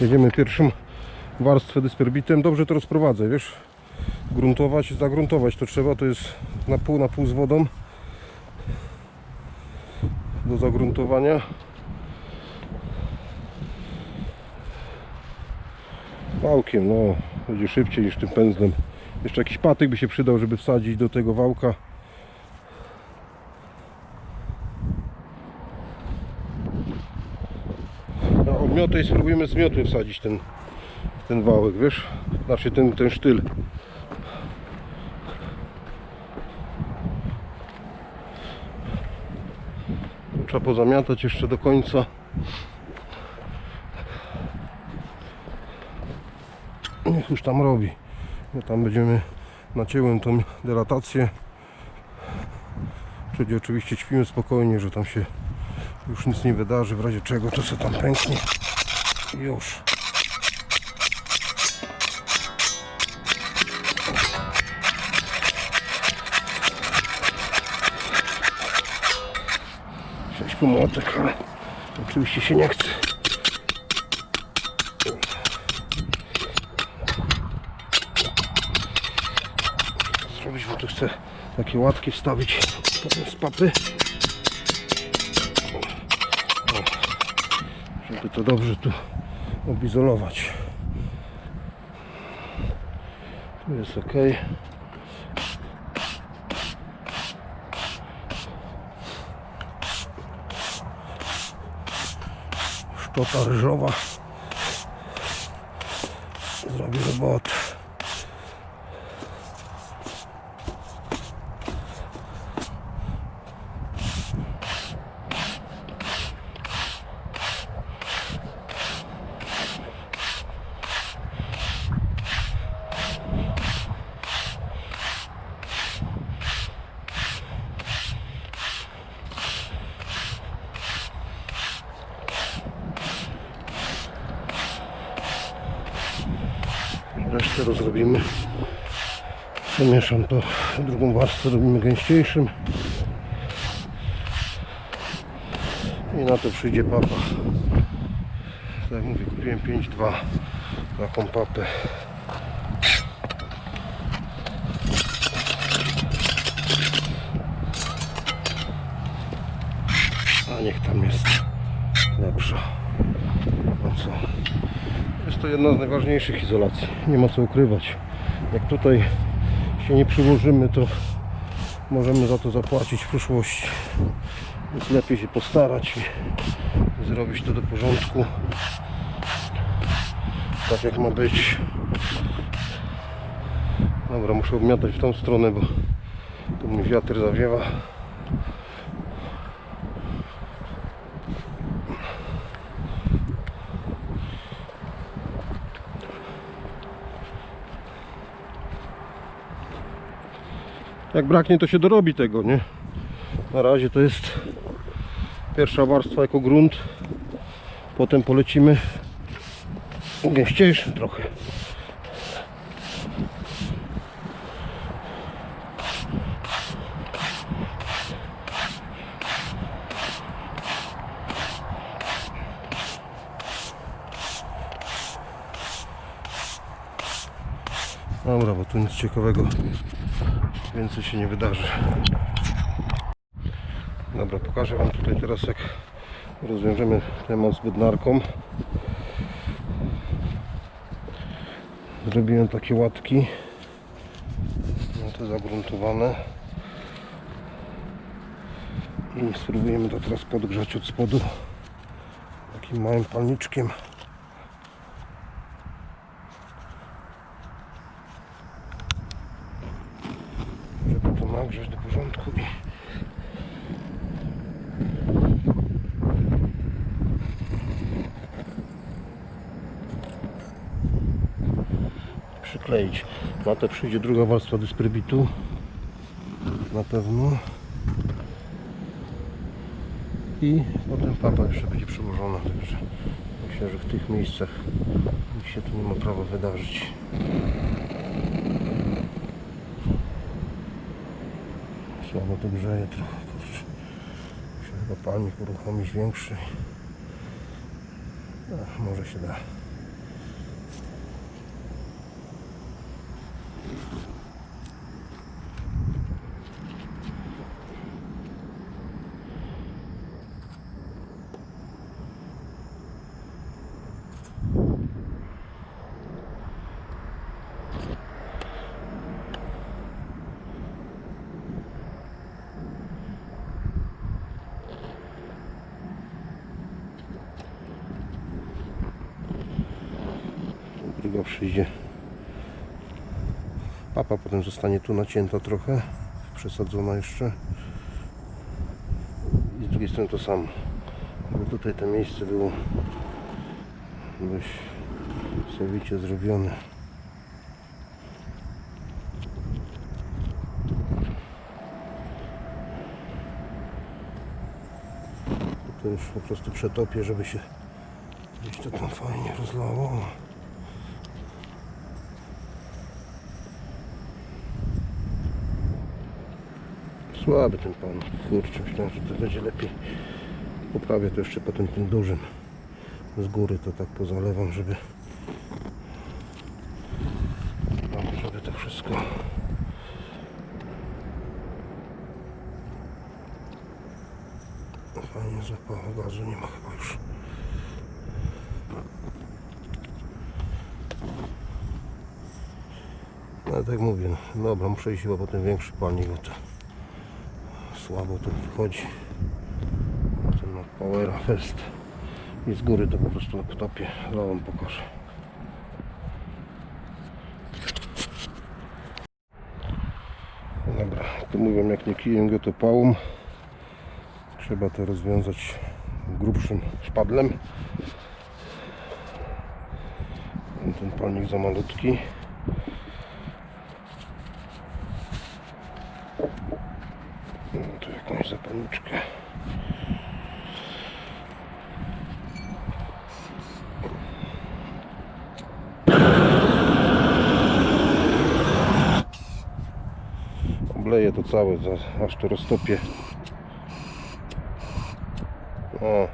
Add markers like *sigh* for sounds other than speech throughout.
Jedziemy pierwszą warstwę dysperbitem. Dobrze to rozprowadzę, wiesz? Gruntować, zagruntować to trzeba. To jest na pół, na pół z wodą. Do zagruntowania. Wałkiem, no, będzie szybciej niż tym pędzlem. Jeszcze jakiś patyk by się przydał, żeby wsadzić do tego wałka. Odmiotę i spróbujemy z wsadzić ten, ten wałek, wiesz? Znaczy ten, ten sztyl. Trzeba pozamiatać jeszcze do końca. Niech już tam robi. My tam będziemy nacięłem tą delatację. Czyli oczywiście śpimy spokojnie, że tam się już nic nie wydarzy, w razie czego to co tam pęknie. Już. Sześć pomotek, ale oczywiście się nie chce. Zrobić, bo tu chcę takie łatki wstawić z papy. Żeby to dobrze tu obizolować. Tu jest ok. Szczota ryżowa zrobi robotę. Resztę rozrobimy. Zamieszam to drugą warstwę, robimy gęściejszym. I na to przyjdzie papa. Tak jak mówię, kupiłem 5,2 taką papę. A niech tam jest lepsza. No co? Jest to jedna z najważniejszych izolacji. Nie ma co ukrywać. Jak tutaj się nie przyłożymy, to możemy za to zapłacić w przyszłości. Więc lepiej się postarać i zrobić to do porządku. Tak jak ma być. Dobra, muszę obmiatać w tą stronę, bo tu mi wiatr zawiewa. Jak braknie, to się dorobi tego, nie? Na razie to jest pierwsza warstwa jako grunt. Potem polecimy gęściejszym trochę. Dobra, bo tu nic ciekawego więcej się nie wydarzy. Dobra, pokażę Wam tutaj teraz jak rozwiążemy temat z bednarką. Zrobiłem takie łatki. To zagruntowane. I spróbujemy to teraz podgrzać od spodu takim małym palniczkiem. żeby to nagrzać i przykleić. Na to przyjdzie druga warstwa dysperbitu na pewno. I potem papa jeszcze będzie przyłożona także myślę, że w tych miejscach nic się tu nie ma prawa wydarzyć Słabo to grzeje trochę, kurczę. Muszę chyba palnik uruchomić większy. Ach, może się da. Druga przyjdzie. Papa potem zostanie tu nacięta trochę, przesadzona jeszcze. I z drugiej strony to samo. Bo tutaj to miejsce było dość sowicie zrobione. To już po prostu przetopię, żeby się gdzieś to tam fajnie rozlało. Słaby ten pan. Kurczę, myślałem, że to będzie lepiej. Poprawię to jeszcze potem tym dużym. Z góry to tak pozalewam, żeby żeby to wszystko fajnie złapało. Gazu nie ma chyba już. No tak mówię, no, dobra, muszę iść chyba po ten większy palnik, bo to słabo to wychodzi. Ten ma Powera Fest. I z góry to po prostu na potopie. Wam pokażę. Dobra, tu mówią jak nie kijem go to pałą. Trzeba to rozwiązać grubszym szpadlem. Ten palnik za malutki. No, tu jakąś zapalniczkę. Za- aż to roztopię. O.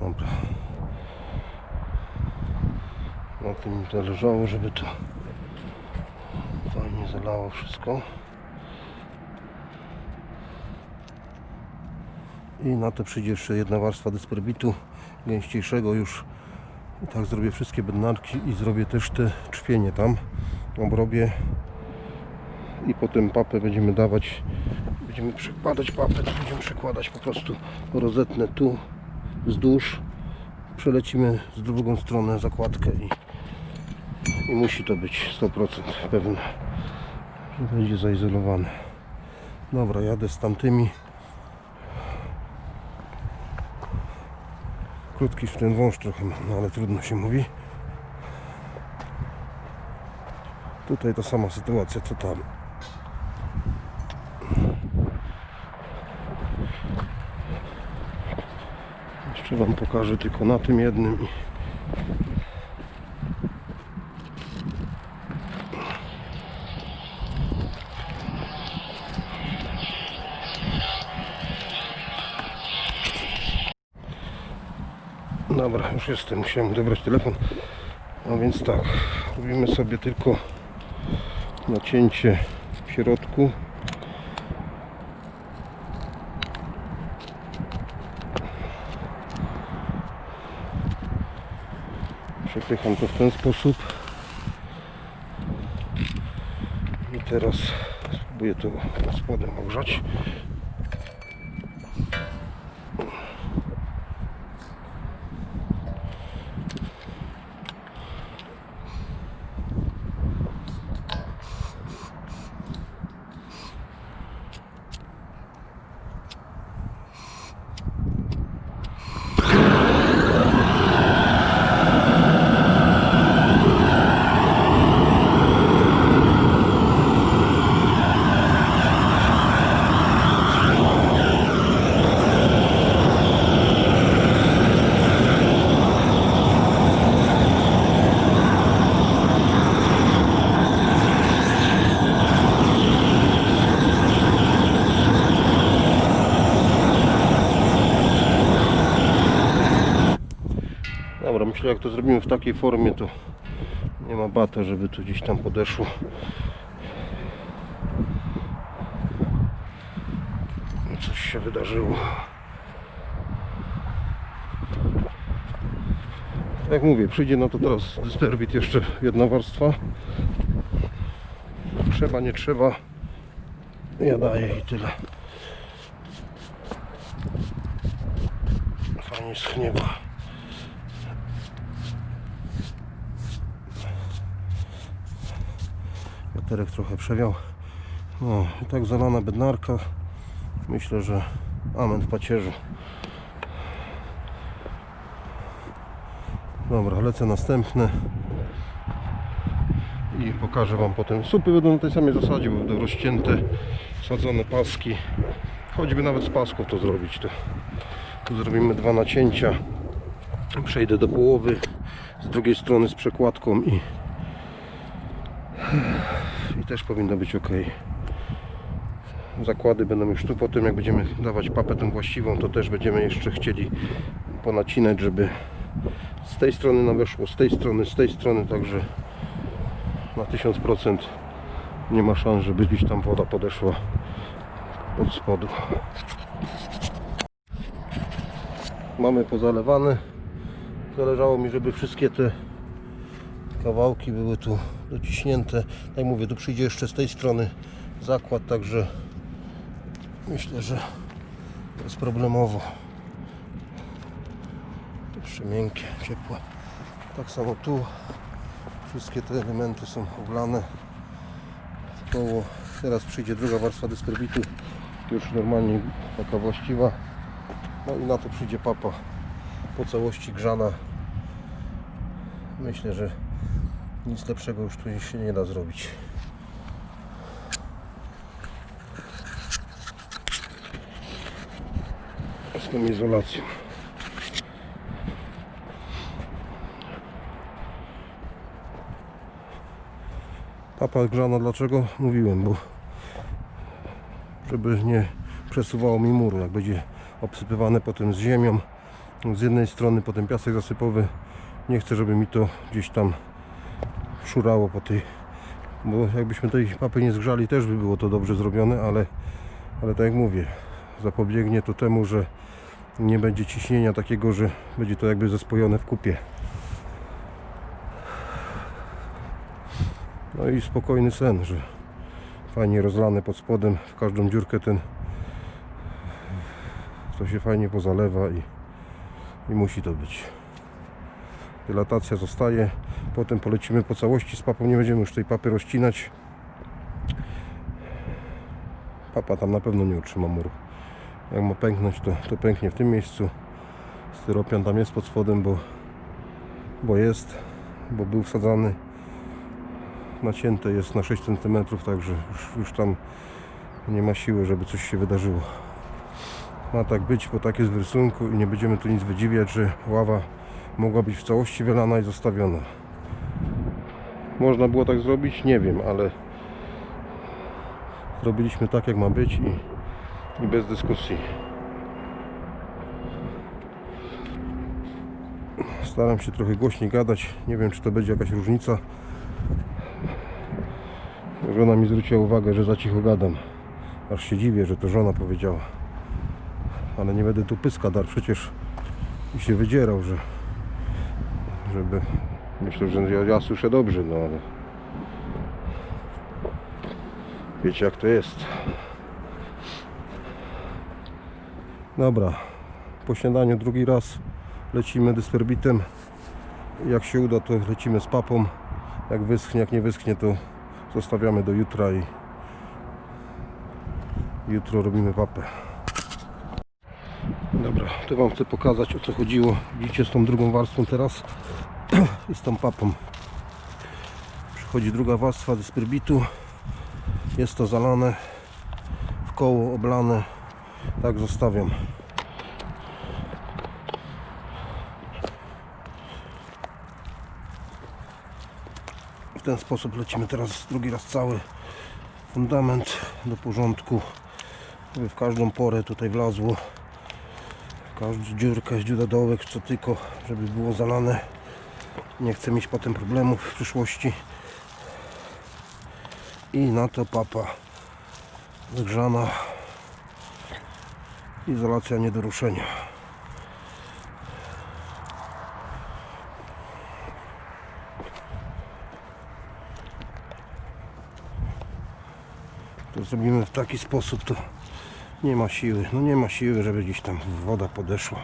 Dobra. Na tym mi zależało, żeby to fajnie zalało wszystko. I na to przyjdzie jeszcze jedna warstwa dysperbitu gęściejszego już. I tak zrobię wszystkie bednarki i zrobię też te czpienie tam. Obrobię i potem papę będziemy dawać. Będziemy przekładać papę, będziemy przekładać po prostu rozetnę tu wzdłuż przelecimy z drugą stronę zakładkę i, i musi to być 100% pewne, że będzie zaizolowane. Dobra, jadę z tamtymi. Krótki w ten wąż trochę no ale trudno się mówi. Tutaj ta sama sytuacja co tam. Jeszcze Wam pokażę tylko na tym jednym. Jestem. Musiałem odebrać telefon. No więc tak, robimy sobie tylko nacięcie w środku. Przepycham to w ten sposób. I teraz spróbuję to pod spodem ogrzać. Myślę jak to zrobimy w takiej formie to nie ma bata, żeby tu gdzieś tam podeszło. Coś się wydarzyło. Jak mówię, przyjdzie na to teraz dysperbit jeszcze jedna warstwa. Trzeba, nie trzeba. Ja daję i tyle. Fajnie schnie, bo wiaterek trochę przewiał. No, i tak zalana bednarka. Myślę, że amen w pacierzu. Dobra, lecę następne i pokażę Wam potem. Supy będą na tej samej zasadzie, bo będą rozcięte, sadzone paski. Choćby nawet z pasków to zrobić. To tu zrobimy dwa nacięcia. Przejdę do połowy z drugiej strony z przekładką i, i też powinno być ok. Zakłady będą już tu potem, jak będziemy dawać papę tą właściwą, to też będziemy jeszcze chcieli ponacinać, żeby z tej strony nam weszło, z tej strony, z tej strony, także na 1000% nie ma szans, żeby gdzieś tam woda podeszła od spodu. Mamy pozalewane. Zależało mi, żeby wszystkie te kawałki były tu dociśnięte. Tak mówię, tu przyjdzie jeszcze z tej strony zakład, także myślę, że bezproblemowo. Jeszcze miękkie, ciepłe. Tak samo tu. Wszystkie te elementy są oblane w koło. Teraz przyjdzie druga warstwa dysperbitu. Już normalnie taka właściwa. No i na to przyjdzie papa po całości grzana. Myślę, że nic lepszego już tu się nie da zrobić. Z tą izolacją. Papa grzana dlaczego? Mówiłem, bo żeby nie przesuwało mi muru, jak będzie obsypywane potem z ziemią z jednej strony, potem piasek zasypowy nie chcę, żeby mi to gdzieś tam szurało po tej bo jakbyśmy tej papy nie zgrzali też by było to dobrze zrobione, ale ale tak jak mówię zapobiegnie to temu, że nie będzie ciśnienia takiego, że będzie to jakby zespojone w kupie no i spokojny sen, że fajnie rozlane pod spodem w każdą dziurkę ten to się fajnie pozalewa i, i musi to być. Dylatacja zostaje, potem polecimy po całości z papą, nie będziemy już tej papy rozcinać. Papa tam na pewno nie utrzyma muru. Jak ma pęknąć, to, to pęknie w tym miejscu. Styropian tam jest pod spodem, bo, bo jest, bo był wsadzany. Nacięte jest na 6 cm, także już, już tam nie ma siły, żeby coś się wydarzyło ma tak być, bo tak jest w rysunku i nie będziemy tu nic wydziwiać, że ława mogła być w całości wylana i zostawiona. Można było tak zrobić? Nie wiem, ale zrobiliśmy tak jak ma być i, i bez dyskusji. Staram się trochę głośniej gadać. Nie wiem, czy to będzie jakaś różnica. Żona mi zwróciła uwagę, że za cicho gadam. Aż się dziwię, że to żona powiedziała ale nie będę tu pyska dar, przecież mi się wydzierał, że żeby myślę, że ja, ja słyszę dobrze, no ale wiecie jak to jest. Dobra po śniadaniu drugi raz lecimy dysperbitem. Jak się uda to lecimy z papą. Jak wyschnie, jak nie wyschnie to zostawiamy do jutra i jutro robimy papę Dobra, to Wam chcę pokazać o co chodziło. Widzicie z tą drugą warstwą teraz *clears throat* i z tą papą. Przychodzi druga warstwa dysperbitu. Jest to zalane w koło, oblane. Tak zostawiam. W ten sposób lecimy teraz drugi raz cały fundament do porządku. W każdą porę tutaj wlazło Każdy dziurkę, dziura dołek, co tylko, żeby było zalane. Nie chcę mieć potem problemów w przyszłości. I na to papa wygrzana. Izolacja nie do ruszenia. To zrobimy w taki sposób, to nie ma siły. No nie ma siły, żeby gdzieś tam woda podeszła.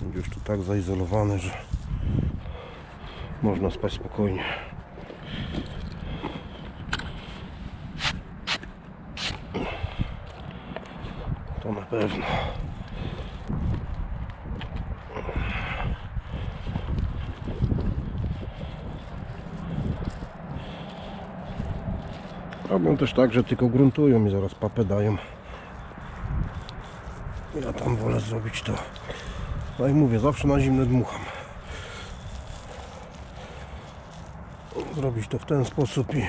Będzie już tu tak zaizolowane, że można spać spokojnie. To na pewno. Robią też tak, że tylko gruntują i zaraz papę dają. Ja tam wolę zrobić to. No i mówię, zawsze na zimne dmucham. Zrobić to w ten sposób i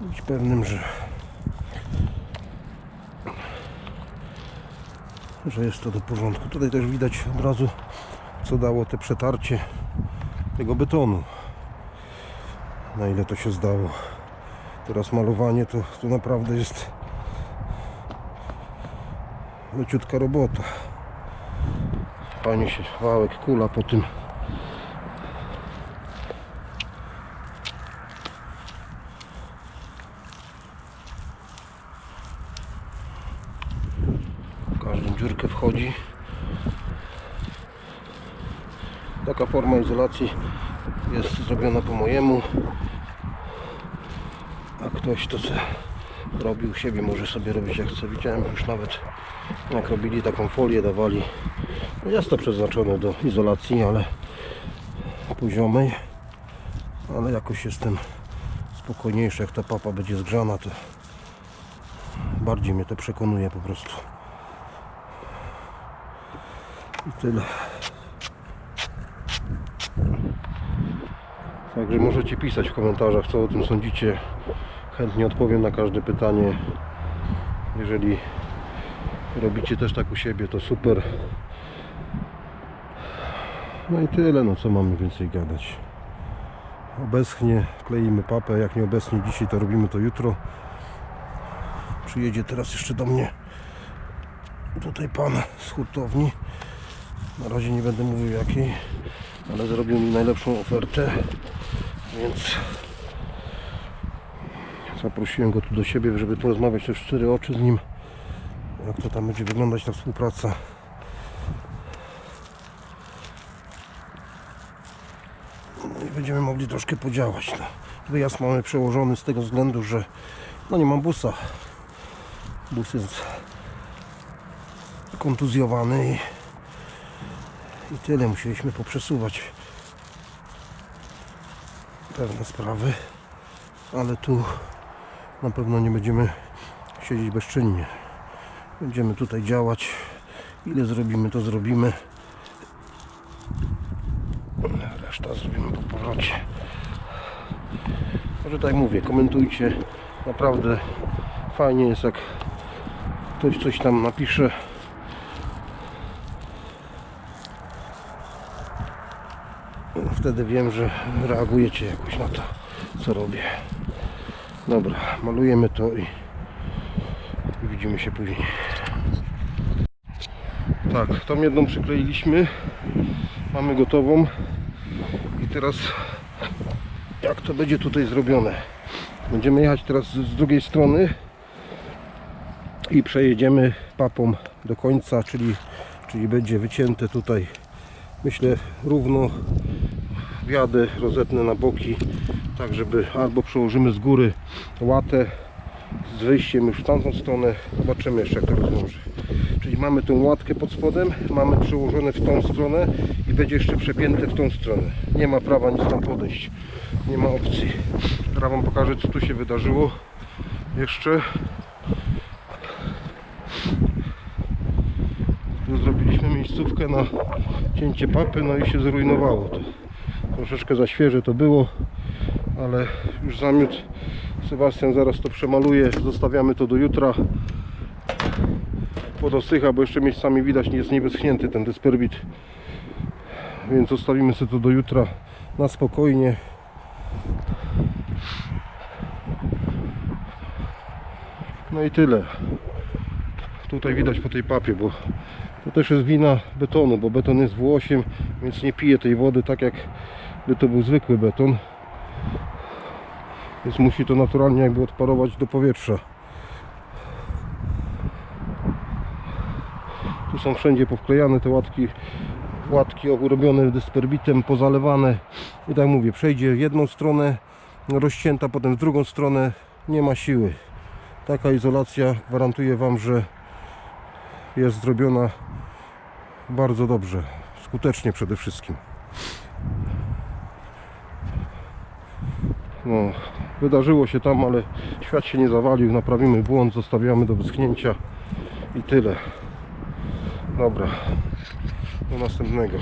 być pewnym, że że jest to do porządku. Tutaj też widać od razu co dało te przetarcie tego betonu. Na ile to się zdało. Teraz malowanie to, to naprawdę jest leciutka robota. Fajnie się wałek kula po tym. W każdą wchodzi. Taka forma izolacji jest zrobiona po mojemu. A ktoś to se robił u siebie, może sobie robić jak chce. Widziałem już nawet jak robili taką folię, dawali. Jest to przeznaczone do izolacji, ale poziomej. Ale jakoś jestem spokojniejszy, jak ta papa będzie zgrzana, to bardziej mnie to przekonuje po prostu. I tyle. Także możecie pisać w komentarzach, co o tym sądzicie. Chętnie odpowiem na każde pytanie. Jeżeli robicie też tak u siebie, to super. No i tyle, no co mamy więcej gadać. Obeschnie, kleimy papę. Jak nie obeschnie dzisiaj, to robimy to jutro. Przyjedzie teraz jeszcze do mnie tutaj pan z hurtowni. Na razie nie będę mówił jakiej, ale zrobił mi najlepszą ofertę, więc zaprosiłem go tu do siebie, żeby porozmawiać też w cztery oczy z nim, jak to tam będzie wyglądać ta współpraca. No i będziemy mogli troszkę podziałać. No. Wyjazd mamy przełożony z tego względu, że no nie mam busa. Bus jest kontuzjowany i i tyle, musieliśmy poprzesuwać pewne sprawy, ale tu na pewno nie będziemy siedzieć bezczynnie. Będziemy tutaj działać. Ile zrobimy, to zrobimy. Reszta zrobimy po powrocie. Może tak mówię, komentujcie. Naprawdę fajnie jest, jak ktoś coś tam napisze. Wtedy wiem, że reagujecie jakoś na to, co robię. Dobra, malujemy to i, widzimy się później. Tak, tą jedną przykleiliśmy. Mamy gotową. I teraz jak to będzie tutaj zrobione? Będziemy jechać teraz z drugiej strony i przejedziemy papą do końca, czyli, czyli będzie wycięte tutaj myślę równo wiadę rozetnę na boki tak żeby albo przełożymy z góry łatę z wyjściem już w tamtą stronę zobaczymy jeszcze jak to rozłoży czyli mamy tą łatkę pod spodem mamy przełożone w tą stronę i będzie jeszcze przepięte w tą stronę. Nie ma prawa nic tam podejść. Nie ma opcji. Teraz wam pokażę co tu się wydarzyło. Jeszcze. Tu zrobiliśmy miejscówkę na cięcie papy, no i się zrujnowało to. Troszeczkę za świeże to było, ale już zamiót Sebastian zaraz to przemaluje, zostawiamy to do jutra. Podosycha, bo jeszcze miejscami widać jest niewyschnięty ten dysperbit. Więc zostawimy sobie to do jutra na spokojnie. No i tyle. Tutaj widać po tej papie, bo to też jest wina betonu, bo beton jest W8, więc nie pije tej wody tak jak by to był zwykły beton. Więc musi to naturalnie jakby odparować do powietrza. Tu są wszędzie powklejane te łatki, łatki urobione dysperbitem, pozalewane. I tak mówię, przejdzie w jedną stronę rozcięta, potem w drugą stronę nie ma siły. Taka izolacja gwarantuję Wam, że jest zrobiona bardzo dobrze, skutecznie przede wszystkim. No, wydarzyło się tam, ale świat się nie zawalił, naprawimy błąd, zostawiamy do wyschnięcia i tyle. Dobra, do następnego.